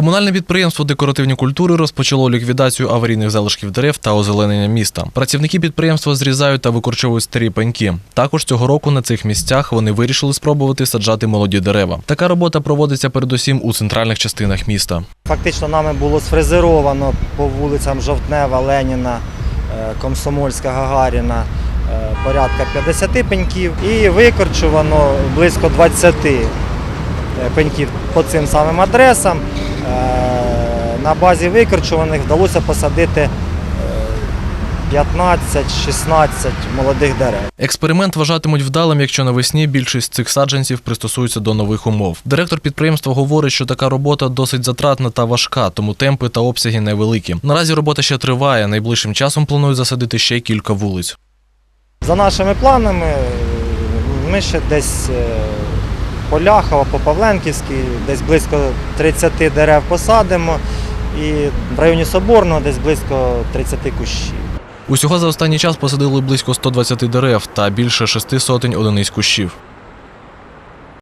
Комунальне підприємство декоративні культури розпочало ліквідацію аварійних залишків дерев та озеленення міста. Працівники підприємства зрізають та викорчовують старі пеньки. Також цього року на цих місцях вони вирішили спробувати саджати молоді дерева. Така робота проводиться передусім у центральних частинах міста. Фактично нами було сфрезеровано по вулицям Жовтнева, Леніна, е, Комсомольська, Гагаріна е, порядка 50 пеньків і викорчувано близько 20 е, пеньків по цим самим адресам. Е, На базі викорчуваних вдалося посадити е, 15-16 молодих дерев. Експеримент вважатимуть вдалим, якщо навесні більшість цих саджанців пристосуються до нових умов. Директор підприємства говорить, що така робота досить затратна та важка, тому темпи та обсяги невеликі. Наразі робота ще триває. Найближчим часом планують засадити ще кілька вулиць. За нашими планами, е, ми ще десь е, по Ляхова, по Павленківській, десь близько 30 дерев посадимо. І в районі Соборного десь близько 30 кущів. Усього за останній час посадили близько 120 дерев та більше шести сотень одиниць кущів.